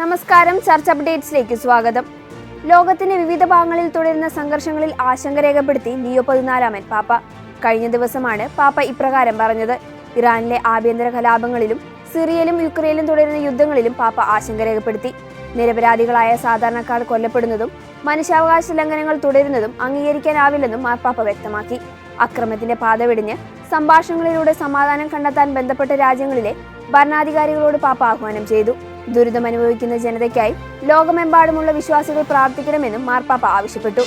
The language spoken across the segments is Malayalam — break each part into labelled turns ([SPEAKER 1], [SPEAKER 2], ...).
[SPEAKER 1] നമസ്കാരം. ചർച്ച അപ്ഡേറ്റ്സിലേക്ക് സ്വാഗതം. ലോകത്തിന്റെ വിവിധ ഭാഗങ്ങളിൽ തുടരുന്ന സംഘർഷങ്ങളിൽ ആശങ്ക രേഖപ്പെടുത്തി ലിയോ പതിനാലാമൻ പാപ്പ. കഴിഞ്ഞ ദിവസമാണ് പാപ്പ ഇപ്രകാരം പറഞ്ഞത്. ഇറാനിലെ ആഭ്യന്തര കലാപങ്ങളിലും സിറിയയിലും യുക്രൈനിലും തുടരുന്ന യുദ്ധങ്ങളിലും പാപ്പ ആശങ്ക രേഖപ്പെടുത്തി. നിരപരാധികളായ സാധാരണക്കാർ കൊല്ലപ്പെടുന്നതും മനുഷ്യാവകാശ ലംഘനങ്ങൾ തുടരുന്നതും അംഗീകരിക്കാനാവില്ലെന്നും മാർപ്പാപ്പ വ്യക്തമാക്കി. അക്രമത്തിന്റെ പാത വെടിഞ്ഞ് സംഭാഷണങ്ങളിലൂടെ സമാധാനം കണ്ടെത്താൻ ബന്ധപ്പെട്ട രാജ്യങ്ങളിലെ ഭരണാധികാരികളോട് പാപ്പ ആഹ്വാനം ചെയ്തു. ദുരിതം അനുഭവിക്കുന്ന ജനതയ്ക്കായി ലോകമെമ്പാടുമുള്ള വിശ്വാസികൾ പ്രാർത്ഥിക്കണമെന്നും മാർപ്പാപ്പ ആവശ്യപ്പെട്ടു.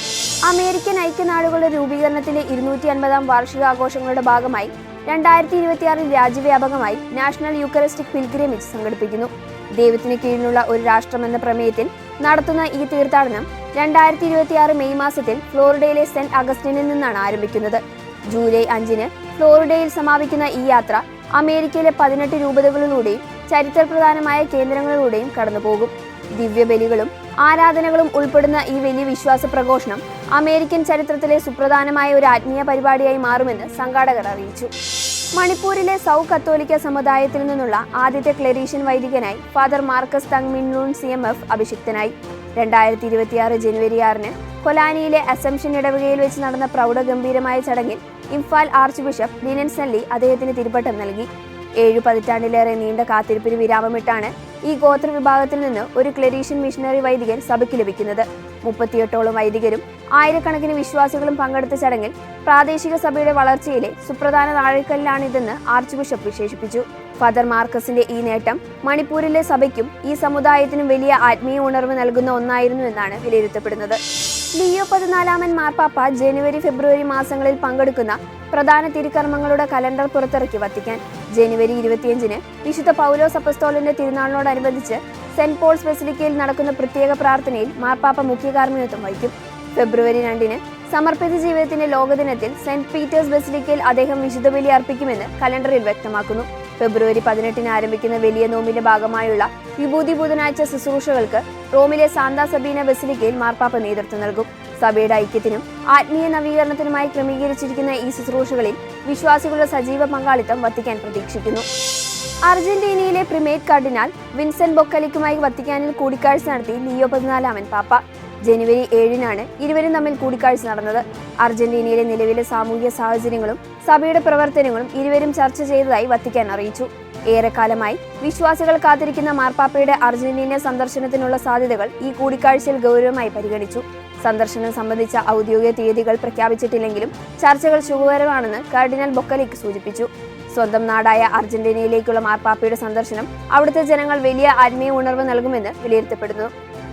[SPEAKER 1] അമേരിക്കൻ ഐക്യനാടുകളുടെ രൂപീകരണത്തിന്റെ ഇരുന്നൂറ്റി അൻപതാം വാർഷികാഘോഷങ്ങളുടെ ഭാഗമായി രണ്ടായിരത്തി ഇരുപത്തിയാറിൽ രാജ്യവ്യാപകമായി നാഷണൽ യൂക്കറിസ്റ്റിക് പിൽഗ്രിമേജ് സംഘടിപ്പിക്കുന്നു. ദൈവത്തിന് കീഴിലുള്ള ഒരു രാഷ്ട്രമെന്ന പ്രമേയത്തിൽ നടത്തുന്ന ഈ തീർത്ഥാടനം രണ്ടായിരത്തി ഇരുപത്തിയാറ് മെയ് മാസത്തിൽ ഫ്ലോറിഡയിലെ സെന്റ് അഗസ്റ്റിനിൽ നിന്നാണ് ആരംഭിക്കുന്നത്. ജൂലൈ അഞ്ചിന് ഫ്ലോറിഡയിൽ സമാപിക്കുന്ന ഈ യാത്ര അമേരിക്കയിലെ പതിനെട്ട് രൂപതകളിലൂടെയും ചരിത്രപ്രധാനമായ കേന്ദ്രങ്ങളിലൂടെയും കടന്നുപോകും. ദിവ്യബലികളും ആരാധനകളും ഉൾപ്പെടുന്ന ഈ വലിയ വിശ്വാസ പ്രഘോഷണം അമേരിക്കൻ ചരിത്രത്തിലെ സുപ്രധാനമായ ഒരു ആത്മീയ പരിപാടിയായി മാറുമെന്ന് സംഘാടകർ അറിയിച്ചു. മണിപ്പൂരിലെ സൗ കത്തോലിക്ക സമുദായത്തിൽ നിന്നുള്ള ആദ്യത്തെ Claretian വൈദികനായി father Marcus Thang Minlun C M F അഭിഷിക്തനായി. രണ്ടായിരത്തി ഇരുപത്തിയാറ് ജനുവരി ആറിന് കൊലാനിയിലെ അസംഷൻ ഇടവകയിൽ വെച്ച് നടന്ന പ്രൗഢഗംഭീരമായ ചടങ്ങിൽ ഇംഫാൽ ആർച്ച് ബിഷപ്പ് ലിനൻ സല്ലി അദ്ദേഹത്തിന് തിരുപ്പട്ടം നൽകി. ഏഴു പതിറ്റാണ്ടിലേറെ നീണ്ട കാത്തിരിപ്പിന് വിരാമമിട്ടാണ് ഈ ഗോത്ര വിഭാഗത്തിൽ നിന്ന് ഒരു ക്ലരീഷ്യൻ മിഷനറി വൈദികൻ സഭയ്ക്ക് ലഭിക്കുന്നത്. മുപ്പത്തിയെട്ടോളം വൈദികരും ആയിരക്കണക്കിന് വിശ്വാസികളും പങ്കെടുത്ത ചടങ്ങിൽ പ്രാദേശിക സഭയുടെ വളർച്ചയിലെ സുപ്രധാന നാഴികക്കല്ലിലാണിതെന്ന് ആർച്ച് ബിഷപ്പ് വിശേഷിപ്പിച്ചു. ഫാദർ മാർക്കസിന്റെ ഈ നേട്ടം മണിപ്പൂരിലെ സഭയ്ക്കും ഈ സമുദായത്തിനും വലിയ ആത്മീയ ഉണർവ് നൽകുന്ന ഒന്നായിരുന്നു എന്നാണ് വിലയിരുത്തപ്പെടുന്നത്. ലിയോ പതിനാലാമൻ മാർപ്പാപ്പ ജനുവരി ഫെബ്രുവരി മാസങ്ങളിൽ പങ്കെടുക്കുന്ന പ്രധാന തിരുക്കർമ്മങ്ങളുടെ കലണ്ടർ പുറത്തിറക്കി വത്തിക്കാൻ. ജനുവരി ഇരുപത്തിയഞ്ചിന് വിശുദ്ധ പൗലോസ് അപ്പസ്തോലിന്റെ തിരുനാളിനോടനുബന്ധിച്ച് സെന്റ് പോൾസ് ബസിലിക്കയിൽ നടക്കുന്ന പ്രത്യേക പ്രാർത്ഥനയിൽ മാർപ്പാപ്പ മുഖ്യ കാർമ്മികത്വം വഹിക്കും. ഫെബ്രുവരി രണ്ടിന് സമർപ്പിത ജീവിതത്തിന്റെ ലോകദിനത്തിൽ സെന്റ് പീറ്റേഴ്സ് ബസിലിക്കയിൽ അദ്ദേഹം വിശുദ്ധ ബലി അർപ്പിക്കുമെന്ന് കലണ്ടറിൽ വ്യക്തമാക്കുന്നു. ഫെബ്രുവരി പതിനെട്ടിന് ആരംഭിക്കുന്ന വലിയ നോമ്പിന്റെ ഭാഗമായുള്ള വിഭൂതി ബുധനാഴ്ച ശുശ്രൂഷകൾക്ക് റോമിലെ സാന്താ സബീന ബസിലിക്കയിൽ മാർപ്പാപ്പ നേതൃത്വം നൽകും. സഭയുടെ ഐക്യത്തിനും ആത്മീയ നവീകരണത്തിനുമായി ക്രമീകരിച്ചിരിക്കുന്ന ഈ ശുശ്രൂഷകളിൽ വിശ്വാസികളുടെ സജീവ പങ്കാളിത്തം വത്തിക്കാൻ പ്രതീക്ഷിക്കുന്നു. അർജന്റീനയിലെ പ്രിമേറ്റ് കാർഡിനാൽ വിൻസെന്റ് ബൊക്കലിക്കുമായി വത്തിക്കാനിൽ കൂടിക്കാഴ്ച നടത്തി ലിയോ പതിനാലാമൻ പാപ്പ. ജനുവരി ഏഴിനാണ് ഇരുവരും തമ്മിൽ കൂടിക്കാഴ്ച നടന്നത്. അർജന്റീനയിലെ നിലവിലെ സാമൂഹിക സാഹചര്യങ്ങളും സഭയുടെ പ്രവർത്തനങ്ങളും ഇരുവരും ചർച്ച ചെയ്തതായി വത്തിക്കാൻ അറിയിച്ചു. ഏറെക്കാലമായി വിശ്വാസികൾ കാത്തിരിക്കുന്ന മാർപ്പാപ്പയുടെ അർജന്റീന സന്ദർശനത്തിനുള്ള സാധ്യതകൾ ഈ കൂടിക്കാഴ്ചയിൽ ഗൗരവമായി പരിഗണിച്ചു. സന്ദർശനം സംബന്ധിച്ച ഔദ്യോഗിക തീയതികൾ പ്രഖ്യാപിച്ചിട്ടില്ലെങ്കിലും ചർച്ചകൾ ശുഭകരമാണെന്ന് കാർഡിനൽ ബൊക്കലിക്ക് സൂചിപ്പിച്ചു. സ്വന്തം നാടായ അർജന്റീനയിലേക്കുള്ള മാർപ്പാപ്പയുടെ സന്ദർശനം അവിടുത്തെ ജനങ്ങൾ വലിയ ആത്മീയ ഉണർവ് നൽകുമെന്ന് വിലയിരുത്തപ്പെടുന്നു.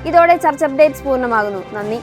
[SPEAKER 1] ഇതോടെ ചർച്ച അപ്ഡേറ്റ്സ് പൂർണമാകുന്നു. നന്ദി.